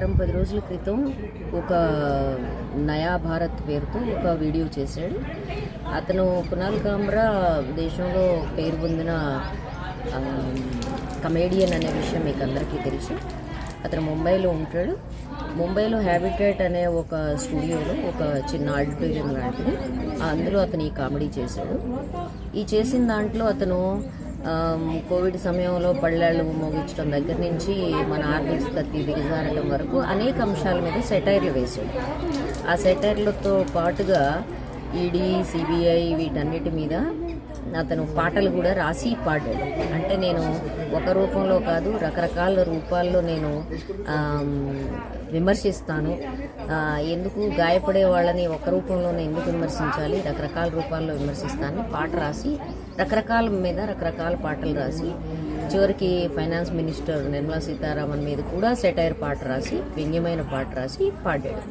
వారం పది రోజుల క్రితం ఒక నయా భారత్ పేరుతో ఒక వీడియో చేశాడు. అతను కునాల్ కామ్రా దేశంలో పేరు పొందిన కమేడియన్ అనే విషయం మీకు అందరికీ తెలుసు. అతను ముంబైలో ఉంటాడు. ముంబైలో హ్యాబిటేట్ అనే ఒక స్టూడియోలో ఒక చిన్న ఆడిటోరియం లాంటిది. అందులో అతను ఈ కామెడీ చేశాడు. ఈ చేసిన దాంట్లో అతను కోవిడ్ సమయంలో పళ్ళాళ్ళు మోగించడం దగ్గర నుంచి మన ఆర్థిక స్థితి దిగజారడం వరకు అనేక అంశాల మీద సెటైర్లు వేశాడు. ఆ సెటైర్లతో పాటుగా ఈడీ సిబిఐ వీటన్నిటి మీద అతను పాటలు కూడా రాసి పాడాడు. అంటే నేను ఒక రూపంలో కాదు రకరకాల రూపాల్లో నేను విమర్శిస్తాను. ఎందుకు గాయపడే వాళ్ళని ఒక రూపంలోనే ఎందుకు విమర్శించాలి? రకరకాల రూపాల్లో విమర్శిస్తాను. పాట రాసి రకరకాల మీద రకరకాల పాటలు రాసి చివరికి ఫైనాన్స్ మినిస్టర్ నిర్మలా సీతారామన్ మీద కూడా సెటైర్ పాట రాసి వ్యంగ్యమైన పాట రాసి పాడాడు.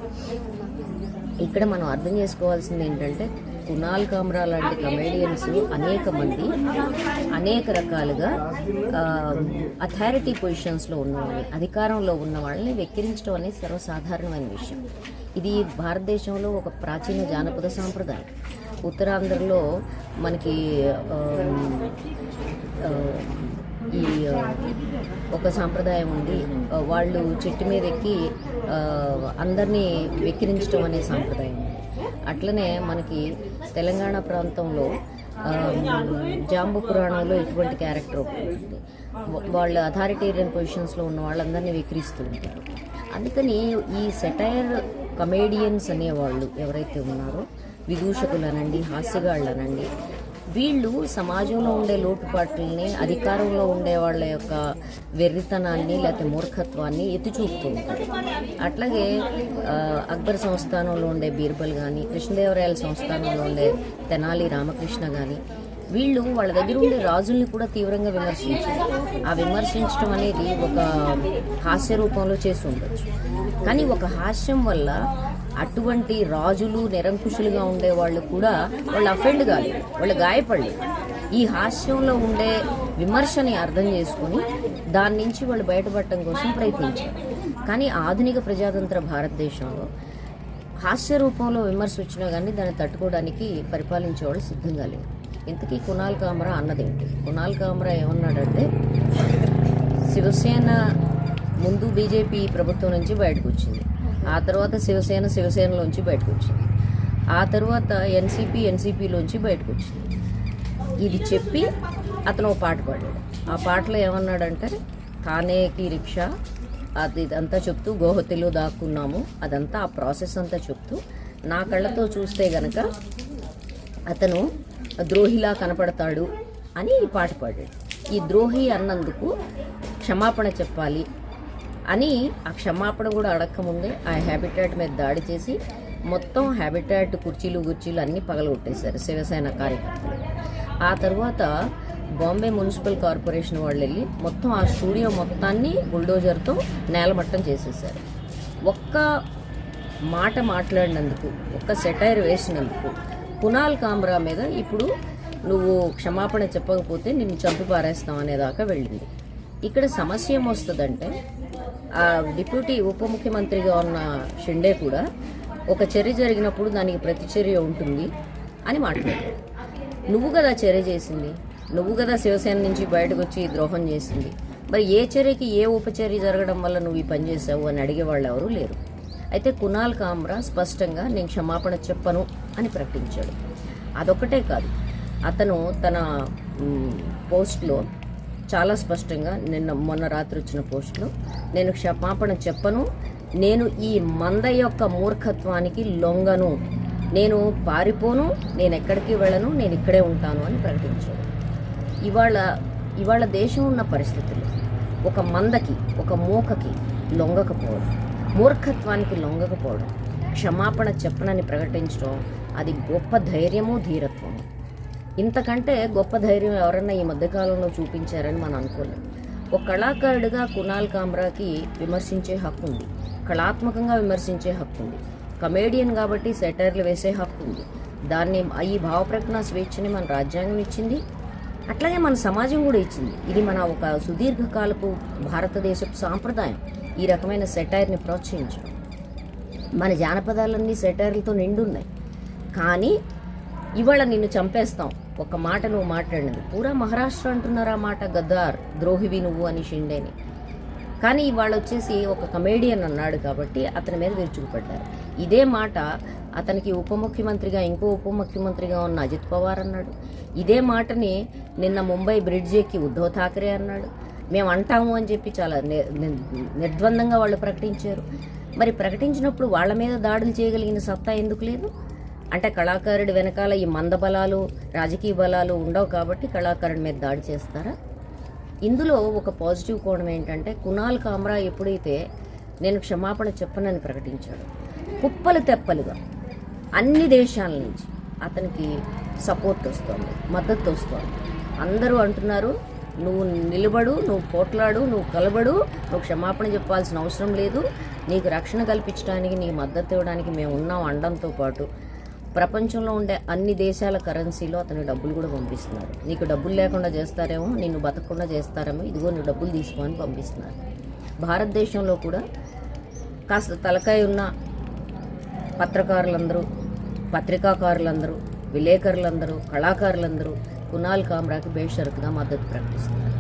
ఇక్కడ మనం అర్థం చేసుకోవాల్సింది ఏంటంటే కునాల్ కామ్రా లాంటి కమేడియన్స్ అనేక మంది అనేక రకాలుగా అథారిటీ పొజిషన్స్లో ఉన్నవాళ్ళని అధికారంలో ఉన్న వాళ్ళని వెక్కిరించడం అనేది సర్వసాధారణమైన విషయం. ఇది భారతదేశంలో ఒక ప్రాచీన జానపద సాంప్రదాయం. ఉత్తరాంధ్రలో మనకి ఈ ఒక సాంప్రదాయం ఉంది. వాళ్ళు చెట్టు మీద ఎక్కి అందరినీ వెక్కిరించడం అనే సాంప్రదాయం ఉంది. అట్లనే మనకి తెలంగాణ ప్రాంతంలో జాంబు పురాణంలో ఇటువంటి క్యారెక్టర్ ఉంటుంది. వాళ్ళు వాళ్ళ అథారిటేరియన్ పొజిషన్స్లో ఉన్న వాళ్ళందరినీ వెక్కిరిస్తూ ఉంటారు. అందుకని ఈ సెటైర్ కమేడియన్స్ అనేవాళ్ళు ఎవరైతే ఉన్నారో విదూషకులనండి హాస్యగాళ్ళనండి వీళ్ళు సమాజంలో ఉండే లోటుపాట్లని అధికారంలో ఉండే వాళ్ళ యొక్క వెర్రితనాన్ని లేకపోతే మూర్ఖత్వాన్ని ఎత్తి చూపుతూ ఉంటారు. అట్లాగే అక్బర్ సంస్థానంలో ఉండే బీర్బల్ కానీ కృష్ణదేవరాయల సంస్థానంలో ఉండే తెనాలి రామకృష్ణ కానీ వీళ్ళు వాళ్ళ దగ్గర ఉండే రాజుల్ని కూడా తీవ్రంగా విమర్శించారు. ఆ విమర్శించడం అనేది ఒక హాస్య రూపంలో చేసి ఉండొచ్చు. కానీ ఒక హాస్యం వల్ల అటువంటి రాజులు నిరంకుశులుగా ఉండే వాళ్ళు కూడా వాళ్ళు అఫెండ్ కాలేదు వాళ్ళు గాయపడలేదు ఈ హాస్యంలో ఉండే విమర్శని అర్థం చేసుకుని దాని నుంచి వాళ్ళు బయటపడటం కోసం ప్రయత్నించారు. కానీ ఆధునిక ప్రజాతంత్ర భారతదేశంలో హాస్య రూపంలో విమర్శ వచ్చినా కానీ దాన్ని తట్టుకోవడానికి పరిపాలించేవాళ్ళు సిద్ధంగా లేరు. ఇంతకీ కునాల్ కామరా అన్నదేంటి? కునాల్ కామరా ఏమన్నాడంటే శివసేన ముందు బీజేపీ ప్రభుత్వం నుంచి బయటకు వచ్చింది. ఆ తర్వాత శివసేన శివసేనలోంచి బయటకు వచ్చింది ఆ తర్వాత ఎన్సీపీ ఎన్సీపీలోంచి బయటకు వచ్చింది ఇది చెప్పి అతను ఒక పాట పాడాడు. ఆ పాటలో ఏమన్నాడంటే తానేకి రిక్షా అది ఇదంతా చెప్తూ గోహతిలో దాక్కున్నాము. అదంతా ఆ ప్రాసెస్ అంతా చెప్తూ నా కళ్ళతో చూస్తే గనక అతను ద్రోహిలా కనపడతాడు అని ఈ పాట పాడాడు. ఈ ద్రోహి అన్నందుకు క్షమాపణ చెప్పాలి. అని ఆ క్షమాపణ కూడా అడగకముందే ఆ హ్యాబిటాట్ మీద దాడి చేసి మొత్తం హ్యాబిటాట్ కుర్చీలు కుర్చీలు అన్నీ పగలగొట్టేశారు శివసేన కార్యకర్తలు. ఆ తర్వాత బాంబే మున్సిపల్ కార్పొరేషన్ వాళ్ళు వెళ్ళి మొత్తం ఆ స్టూడియో మొత్తాన్ని బుల్డోజర్తో నేలమట్టం చేసేసారు ఒక్క మాట మాట్లాడినందుకు ఒక్క సెటైర్ వేసినందుకు కునాల్ కామ్రా మీద ఇప్పుడు నువ్వు క్షమాపణ చెప్పకపోతే నిన్ను చంపి పారేస్తాం అనేదాకా వెళ్ళింది. ఇక్కడ సమస్య ఏమొస్తుందంటే డిప్యూటీ ఉప ముఖ్యమంత్రిగా ఉన్న షిండే కూడా ఒక చర్య జరిగినప్పుడు దానికి ప్రతిచర్య ఉంటుంది అని మాట్లాడాడు నువ్వు కదా చర్య చేసింది. నువ్వు కదా శివసేన నుంచి బయటకు వచ్చి ద్రోహం చేసింది. మరి ఏ చర్యకి ఏ ఉపచర్య జరగడం వల్ల నువ్వు ఈ పని చేసావు అని అడిగే వాళ్ళు ఎవరూ లేరు. అయితే కునాల్ కామ్రా స్పష్టంగా నేను క్షమాపణ చెప్పను అని ప్రకటించాడు. అదొక్కటే కాదు. అతను తన పోస్ట్లో చాలా స్పష్టంగా నిన్న మొన్న రాత్రి వచ్చిన పోస్టులో. నేను క్షమాపణ చెప్పను. నేను ఈ మంద యొక్క మూర్ఖత్వానికి లొంగను. నేను పారిపోను. నేను ఎక్కడికి వెళ్ళను. నేను ఇక్కడే ఉంటాను అని ప్రకటించాను ఇవాళ ఇవాళ దేశం ఉన్న పరిస్థితులు. ఒక మందకి ఒక మూకకి లొంగకపోవడం. మూర్ఖత్వానికి లొంగకపోవడం. క్షమాపణ చెప్పనని ప్రకటించడం అది గొప్ప ధైర్యము ధీరత్వము. ఇంతకంటే గొప్ప ధైర్యం ఎవరన్నా ఈ మధ్యకాలంలో చూపించారని మనం అనుకోలేం. ఒక కళాకారుడిగా కునాల్ కామ్రాకి విమర్శించే హక్కు ఉంది. కళాత్మకంగా విమర్శించే హక్కు ఉంది. కమేడియన్ కాబట్టి సెటైర్లు వేసే హక్కు ఉంది. దాన్ని ఈ భావప్రకటన స్వేచ్ఛని మన రాజ్యాంగం ఇచ్చింది. అట్లాగే మన సమాజం కూడా ఇచ్చింది. ఇది మన ఒక సుదీర్ఘకాలపు భారతదేశపు సాంప్రదాయం. ఈ రకమైన సెటైర్ని ప్రోత్సహించడం. మన జానపదాలన్నీ సెటైర్లతో నిండున్నాయి. కానీ ఇవాళ నిన్ను చంపేస్తాం. ఒక మాట నువ్వు మాట్లాడింది పూరా మహారాష్ట్ర అంటున్నారా మాట గద్దార్ ద్రోహివి నువ్వు అని షిండేని. కానీ ఇవాళ వచ్చేసి ఒక కమేడియన్ అన్నాడు కాబట్టి అతని మీద విరుచుకుపడ్డారు ఇదే మాట అతనికి ఉప ముఖ్యమంత్రిగా ఇంకో ఉప ముఖ్యమంత్రిగా ఉన్న అజిత్ పవార్ అన్నాడు. ఇదే మాటని నిన్న ముంబై బ్రిడ్జ్ ఎక్కి ఉద్ధవ్ ఠాకరే అన్నాడు. మేము అంటాము అని చెప్పి చాలా నిర్ద్వందంగా వాళ్ళు ప్రకటించారు. మరి ప్రకటించినప్పుడు వాళ్ళ మీద దాడులు చేయగలిగిన సత్తా ఎందుకు లేదు? అంటే కళాకారుడి వెనకాల ఈ మంద బలాలు రాజకీయ బలాలు ఉండవు కాబట్టి కళాకారుడి మీద దాడి చేస్తారా? ఇందులో ఒక పాజిటివ్ కోణం ఏంటంటే కునాల్ కామ్రా ఎప్పుడైతే నేను క్షమాపణ చెప్పనని ప్రకటించాడు కుప్పలు తెప్పలుగా అన్ని దేశాల నుంచి అతనికి సపోర్ట్ వస్తుంది మద్దతు వస్తుంది. అందరూ అంటున్నారు నువ్వు నిలబడు నువ్వు పోట్లాడు నువ్వు కలబడు నువ్వు క్షమాపణ చెప్పాల్సిన అవసరం లేదు. నీకు రక్షణ కల్పించడానికి నీ మద్దతు ఇవ్వడానికి మేము ఉన్నాం అండంతో పాటు ప్రపంచంలో ఉండే అన్ని దేశాల కరెన్సీలో అతను డబ్బులు కూడా పంపిస్తున్నారు. నీకు డబ్బులు లేకుండా చేస్తారేమో నిన్ను బతకకుండా చేస్తారేమో ఇదిగో నువ్వు డబ్బులు తీసుకొని పంపిస్తున్నారు. భారతదేశంలో కూడా కాస్త తలకాయ ఉన్న పత్రకారులందరూ పత్రికాకారులందరూ విలేకరులందరూ కళాకారులందరూ కునాల్ కామ్రాకి బేషరతుగా మద్దతు ప్రకటిస్తున్నారు.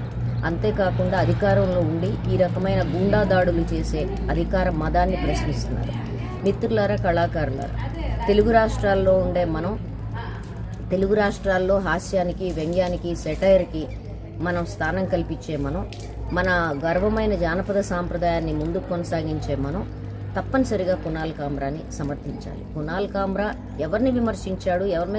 అంతేకాకుండా అధికారంలో ఉండి ఈ రకమైన గూండా దాడులు చేసే అధికార మదాన్ని ప్రశ్నిస్తున్నారు. మిత్రులారా కళాకారులారా తెలుగు రాష్ట్రాల్లో ఉండే మనం తెలుగు రాష్ట్రాల్లో హాస్యానికి వ్యంగ్యానికి సెటైర్కి మనం స్థానం కల్పించే మనం మన గర్వమైన జానపద సాంప్రదాయాన్ని ముందుకు కొనసాగించే మనం తప్పనిసరిగా కునాల్ కామ్రాని సమర్థించాలి. కునాల్ కామ్రా ఎవరిని విమర్శించాడు ఎవరి మీద